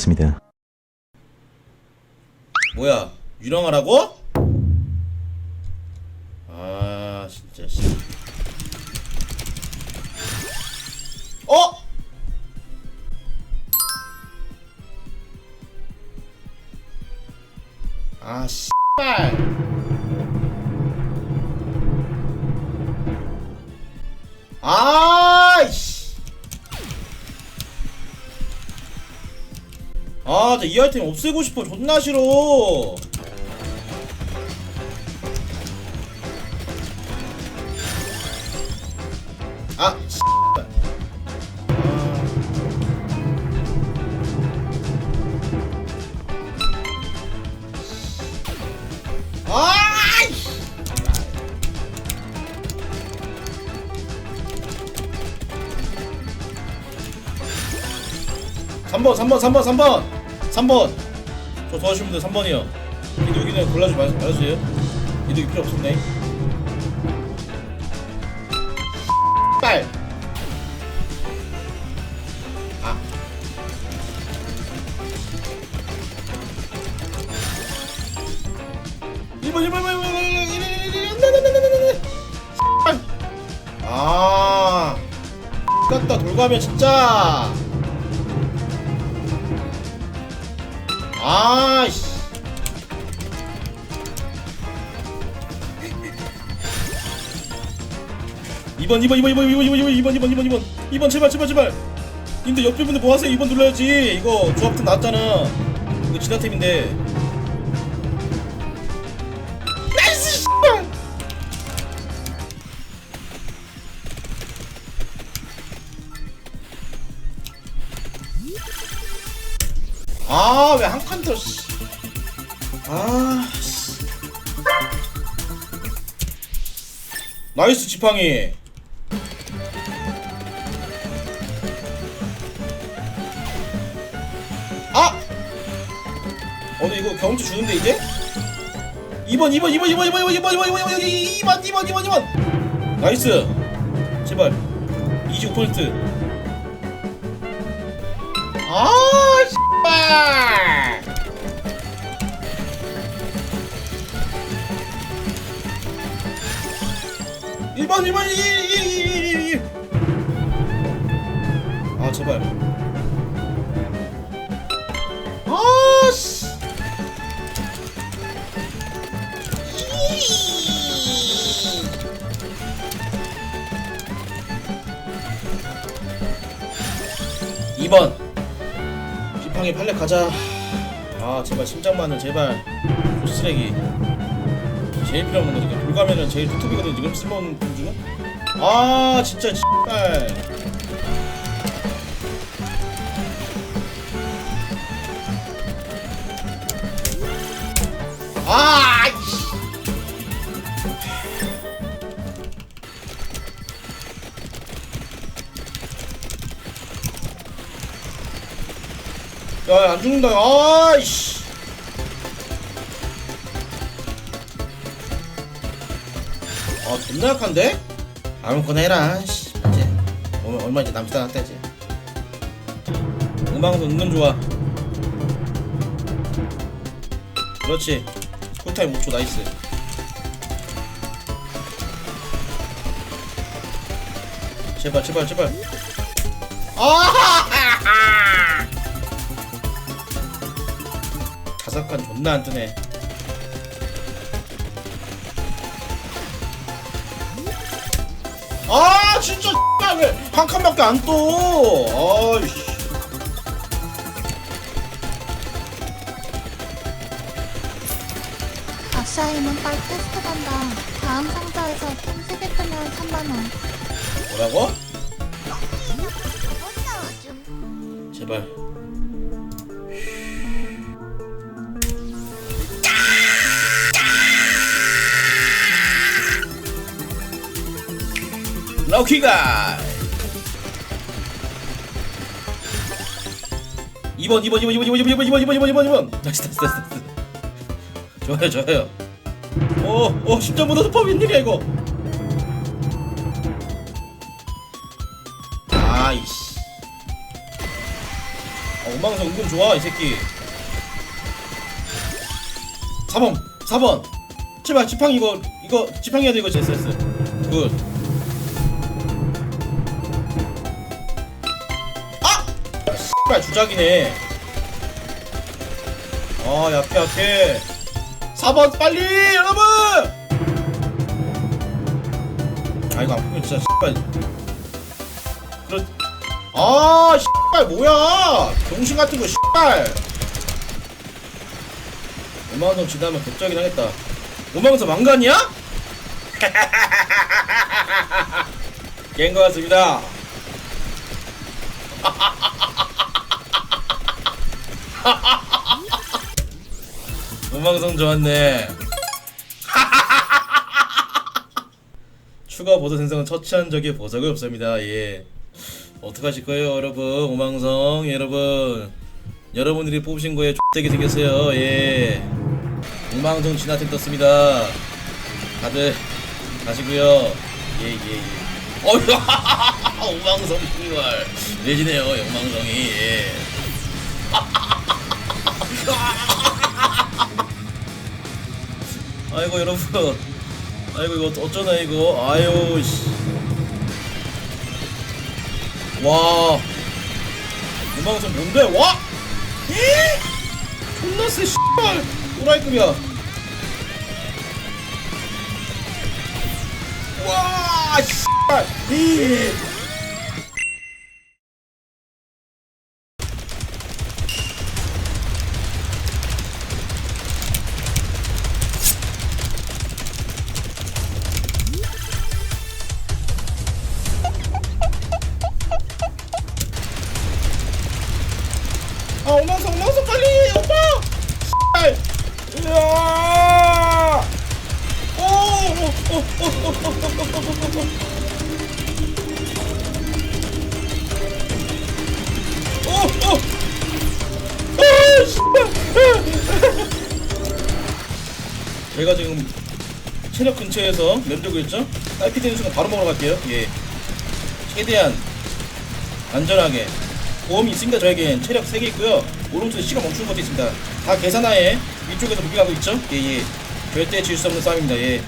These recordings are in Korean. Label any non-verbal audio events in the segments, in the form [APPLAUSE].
반갑습니다. 뭐야 유령하라고? 아 진짜 씨. 어? 아 씨발 아 아, 나 이 아이템 없애고 싶어. 존나 싫어. 아. 아. 아이씨. 3번 3번 3번 3번 3번 저 도와주시면 돼요 3번이요 이도 여기는 골라주지 말- 말아주세요 이도 필요 없었네 빨 아. 일번 일번 일번 일번 아 같다 돌가면 진짜 아이씨. 이번 이번 이번 이번 이번 이번 이번 이번 이번 이번 이번 이번 제발 제발 제발 님들 옆에 분들 뭐 하세요? 이번 눌러야지 이거 조합템 나왔잖아 이거 진화템인데 아 왜 한 칸 더 씨. 아 씨. 나이스 지팡이 아! 어, 근데 이거 경험치 주는데 이제? 2번 2번 2번 2번 2번 2번 2번 2번 2번 2번 2번 2번 나이스 제발 25%아 1번 1번 1 1 1 1 1아 제발 지팡이 팔레 가자. 아 제발 심장마늘 제발. 쓰레기. 제일 필요 없는 거지 돌가면은 제일 투톱이거든 지금? 쓸모없는 돈 중에? 아 진짜 씨발. 아 야, 안 죽는다. 아이씨. 아, 존나 약한데? 아무거나 해라. 씨. 이제 얼마, 이제 않았다 이제. 음악도 은근 좋아. 그렇지. 쿨타임 5초 나이스. 제발 제발 제발. 아! [LAUGHS] 다섯 칸 존나 안 뜨네. 아 진짜 왜한 칸밖에 안 떠? 아이씨. 아싸이는 빨 테스트 간다. 다음 상자에서 총3개 뜨면 3만원. 뭐라고? 제발. 럭키가. 2번 2번 2번 2번 2번 2번 2번 2번 2번 2번. 2번 나이스 나이스 나이스 좋아요 좋아요. 오오 심장 묻어서 펌 웬일이야 이거? 아이씨. 아, 오망성 은근 좋아 이 새끼. 4번 4번 제발 지팡이 이거 이거 지팡이 해야 돼 이거. 제스스 굿 아 씨발 주작이네. 아 약해 약해. 4번 빨리 여러분! 아 이거 아프면 진짜 씨발. 그렇 아 씨발 뭐야? 병신 같은 거 씨발. 5만원 지나면 격자긴 하겠다. 5만원서 망간이야? 깬 것 같습니다 [LAUGHS] 도망성 좋았네. [LAUGHS] 추가 보석 생성은 처치한 적이 보석이 없습니다. 예. 어떡하실 거예요, 여러분? 오망성 여러분. 여러분들이 뽑으신 거에 X되게 생겼어요. 예. 오망성 진화템 떴습니다. 다들 가시고요. 예, 예, 예. 어휴, [LAUGHS] 오망성 이걸 내지네요, 영망성이. 예. [LAUGHS] 아이고 여러분. 아이고 이거 어쩌나 이거. 아유 씨와. 음악은 뭔데? 와! 에? 존나 세 씨발. 또라이급이야. 와 씨발 저희가 지금 체력 근처에서 면도고 있죠? 딸피 되는 순간 바로 먹으러 갈게요. 예. 최대한 안전하게. 보험이 있습니까? 저에겐 체력 3개 있고요. 오른쪽에 시간 멈추는 것도 있습니다. 다 계산하에 위쪽에서 무기하고 있죠? 예, 예. 절대 질 수 없는 싸움입니다. 예.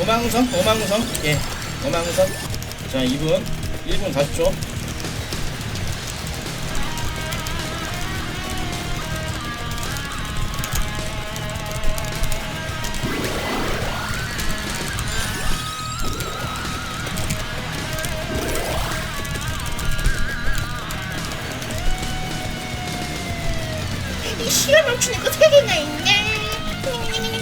오망성 오망성. 예 오망성. 자 2분 1분 40초 시간 멈추는 거 세 개나 있네.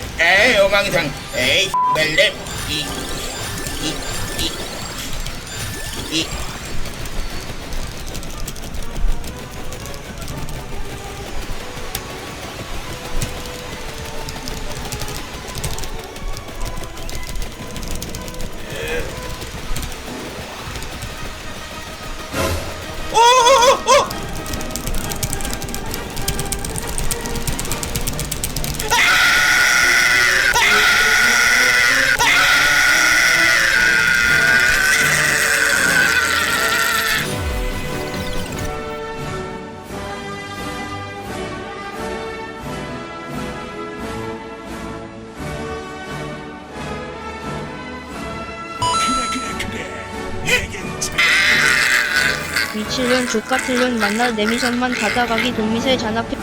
에이 오망상 에이 멜렘 이이이이 미칠년 족같을년 만나 내미션만 받아가기 동미세 잔압해